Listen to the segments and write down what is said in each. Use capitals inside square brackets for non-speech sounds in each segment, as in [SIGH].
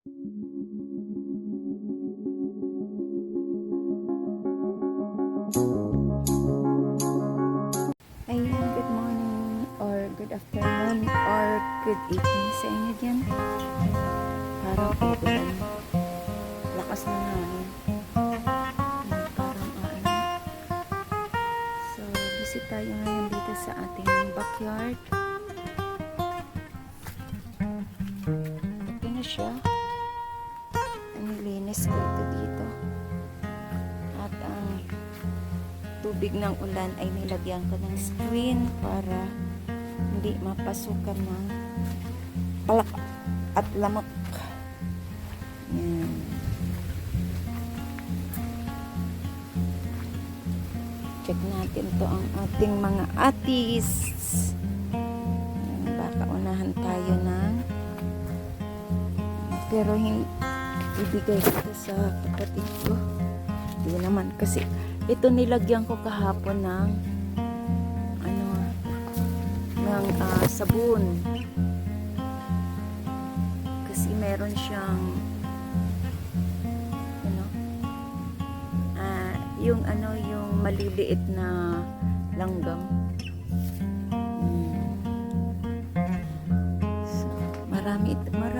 Ayan, good morning or good afternoon or good evening sa inyo dyan. Parang uulan. Lakas na. Ayan, Parang ano. So, visit tayo ngayon dito sa ating backyard. Ito na siya. Ang linis ko ito dito. At ang tubig ng ulan ay nilagyan ko ng screen para hindi mapasukan ng palak at lamok. Yan. Check natin to ang ating mga atis. Yan, baka unahan tayo ng pero hindi ibigay ko sa kapatid ko. Hindi naman kasi ito nilagyan ko kahapon ng ano ng ah, sabon. Kasi meron siyang ano ah, yung ano yung maliliit na langgam. Hmm. So, marami ito, marami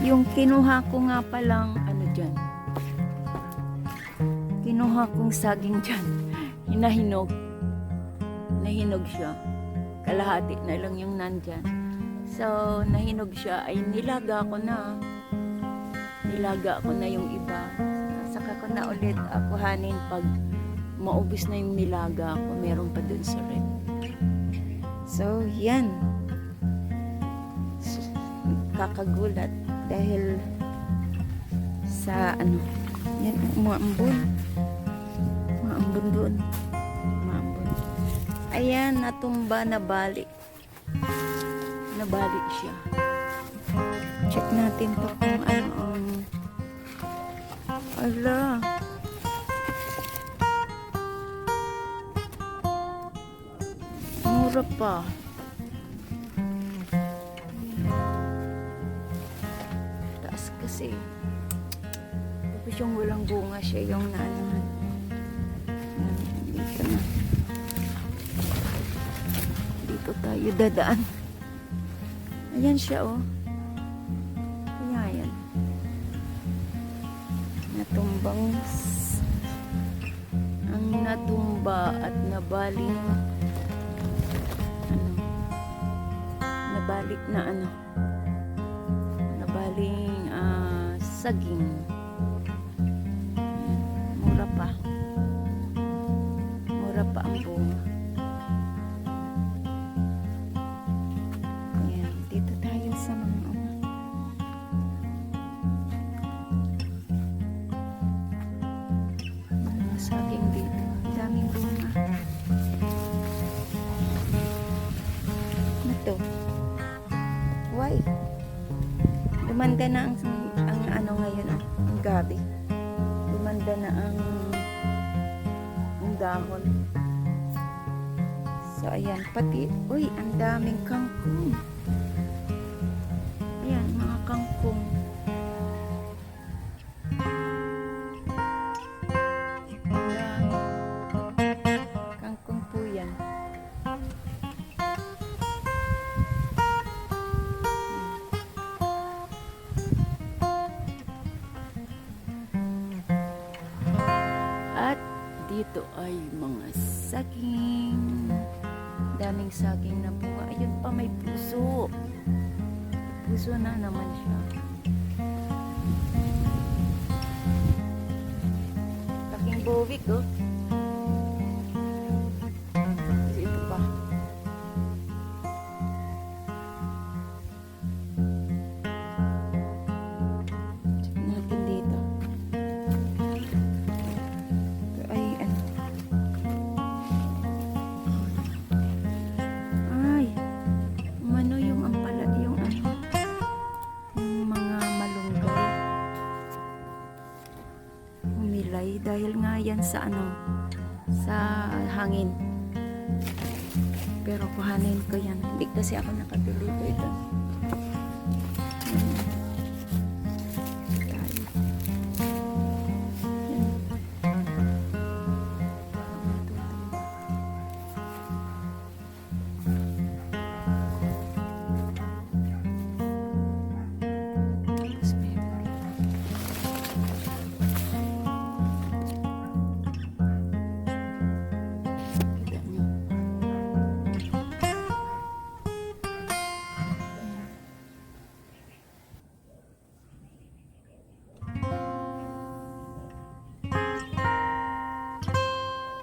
Yung kinuha ko nga palang ano dyan. Kinuha kong saging dyan. [LAUGHS] Hinahinog. Nahinog siya. Kalahati na lang yung nandyan. So, nahinog siya ay nilaga ko na. Nilaga ko na yung iba. Saka ko na ulit akuhanin pag maubos na yung nilaga ko. Meron pa dun sa red. So, yan kakagulat dahil sa ano yan umaambon umaambon doon. Umaambon ayan natumba na balik nabalik siya. Check natin to kung ano ang ala. Mura pa kasi. Tapos yung walang bunga siya yung naanahan. Yan, Dito na. Dito tayo dadaan. Ayan siya oh. Kaya yan. Natumbang ang natumba at nabaling ano nabalik na ano saging. Mura pa. Mura pa ang bunga. Ayan, dito tayo sa mga ano. Mga saging dito. Daming bunga. Ano to? Why? Lumanda na ang Lumanda na ang, ang dahon. So, ayan, pati, uy, ang daming kangkong. Dito ay mga saging. Daming saging na bunga. Ayun pa may puso. Puso na naman siya. Laking bowik oh. Humilay dahil nga yan sa ano, sa hangin. Pero kuhanin ko yan. Hindi kasi ako nakabili ko ito.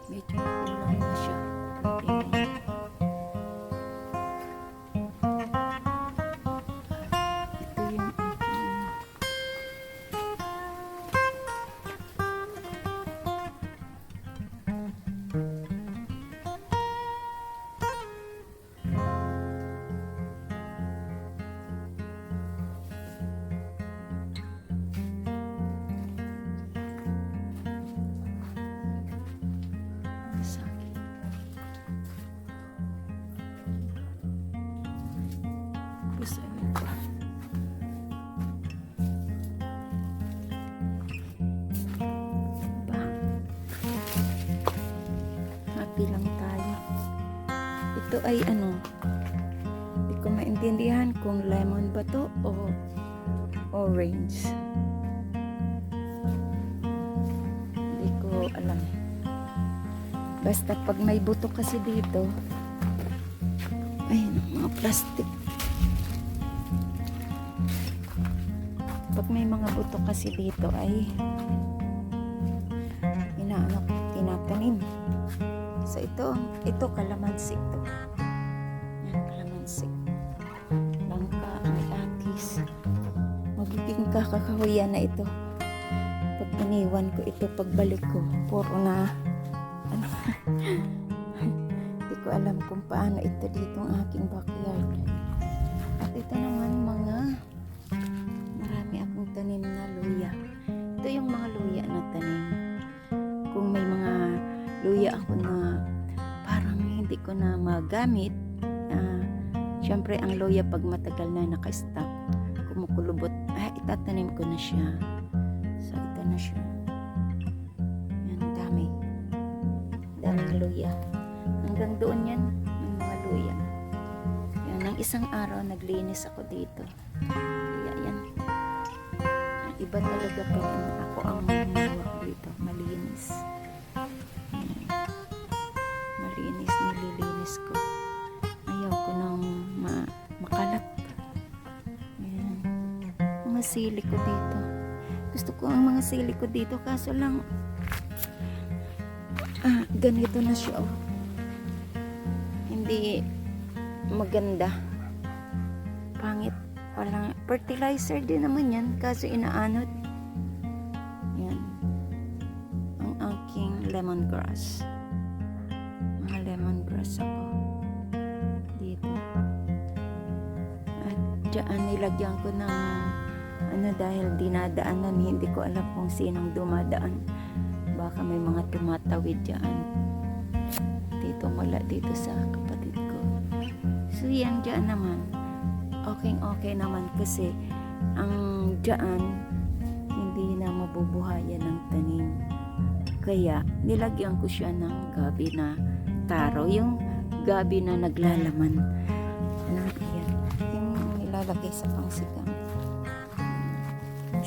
Medyo Ito ay ano, hindi ko maintindihan kung lemon ba to o orange. Hindi ko alam. Basta pag may buto kasi dito, ayun, mga plastic. Pag may mga buto kasi dito ay inaano, tinatanim. So ito, ito kalamansi ito. Yan, kalamansi. Langka, may atis. Magiging kakakahuyan na ito. Pag iniwan ko ito, pagbalik ko, puro na ano, [LAUGHS] hindi ko alam kung paano ito dito ang aking backyard. At ito naman mga ko na magamit, ah, syempre ang luya pag matagal na naka-stop, kumukulubot, ah, itatanim ko na siya. So ito na siya. Yan, dami daming luya. Hanggang doon yan, yung mga luya. Yan, ng isang araw naglinis ako dito. Kaya yan. Iba talaga pag ako ang mamuha dito. Malinis. Sili ko dito. Gusto ko ang mga sili ko dito kaso lang Ah, ganito na siya. Oh. Hindi maganda. Pangit. Walang fertilizer din naman yan. Kaso inaanod. Yan. Ang aking lemongrass. Mga lemongrass ako. Dito. At dyan nilagyan ko ng ano dahil dinadaanan hindi ko alam kung sinong dumadaan. Baka may mga tumatawid dyan. Dito mula dito sa kapatid ko. So yan dyan naman. Okay okay naman kasi ang dyan hindi na mabubuhayan ng tanim. Kaya nilagyan ko siya ng gabi na taro. Yung gabi na naglalaman. Ano yan. Yung nilalagay sa pangsigang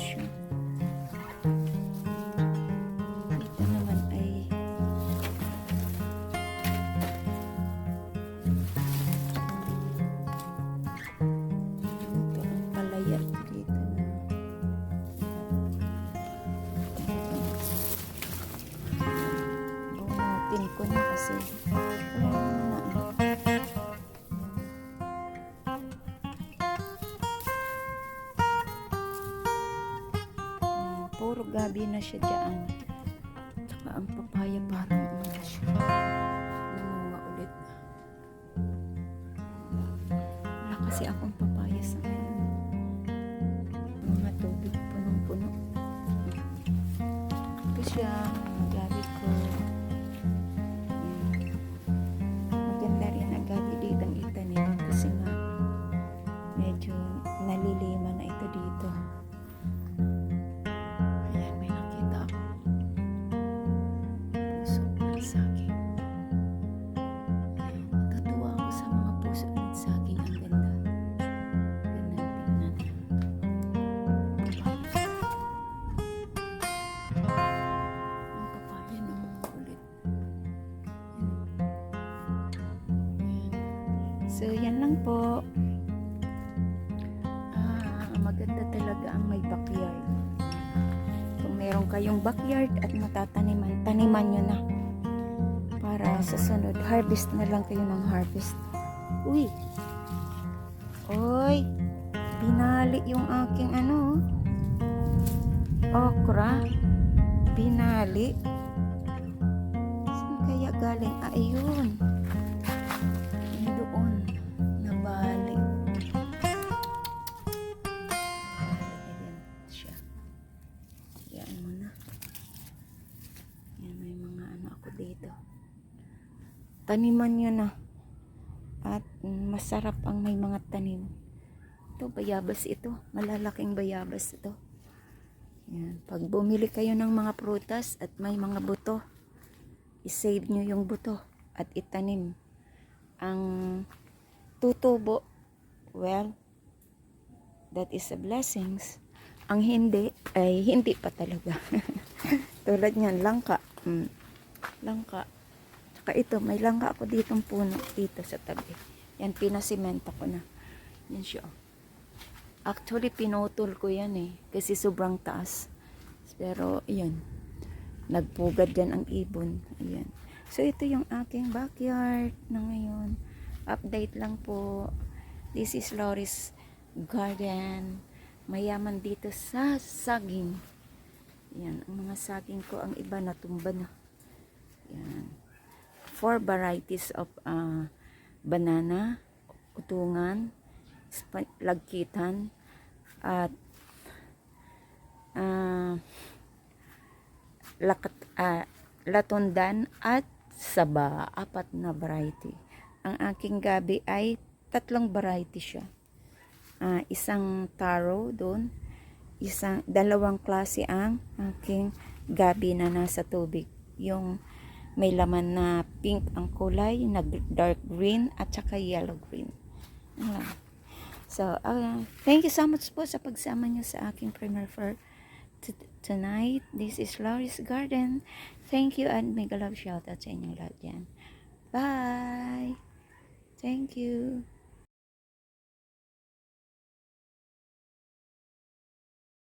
Siya. Ito naman ay ito ang palaya dito na. Bunutin ko na kasi. wala gabi na siya dyan. Tsaka ang papaya parang ano na siya. Namunga ulit. Wala kasi akong papaya sa ngayon. Mga tubig punong-puno. Ito siya, So, yan lang po. Ah, maganda talaga ang may backyard. Kung meron kayong backyard at matataniman, taniman nyo na. Para sa sunod, harvest na lang kayo ng harvest. Uy! Oy! Binali yung aking ano. Okra. Binali. Saan kaya galing? Ah, ayun. Taniman nyo na. At masarap ang may mga tanim. Ito, bayabas ito. Malalaking bayabas ito. Yan. Pag bumili kayo ng mga prutas at may mga buto, isave nyo yung buto at itanim. Ang tutubo, well, that is a blessings. Ang hindi, ay hindi pa talaga. [LAUGHS] Tulad niyan, langka. Mm. Langka. Tsaka ito, may langka ako ditong puno dito sa tabi. Yan, pinasimento ko na. Yan siya. oh. Actually, pinutol ko yan eh. Kasi sobrang taas. Pero, yan. Nagpugad yan ang ibon. Ayan. So, ito yung aking backyard na ngayon. Update lang po. This is Loris Garden. Mayaman dito sa saging. Yan. Ang mga saging ko, ang iba natumba na. Yan. Four varieties of uh, banana, utungan, lagkitan, at ah, lakat, ah, latundan at saba, apat na variety. Ang aking gabi ay tatlong variety siya. Ah, isang taro doon, isang dalawang klase ang aking gabi na nasa tubig. Yung may laman na pink ang kulay, na dark green at saka yellow green. So, uh, thank you so much po sa pagsama niyo sa aking premiere for tonight. This is Loris Garden. Thank you and mega love shoutout sa inyong lahat yan. Bye! Thank you.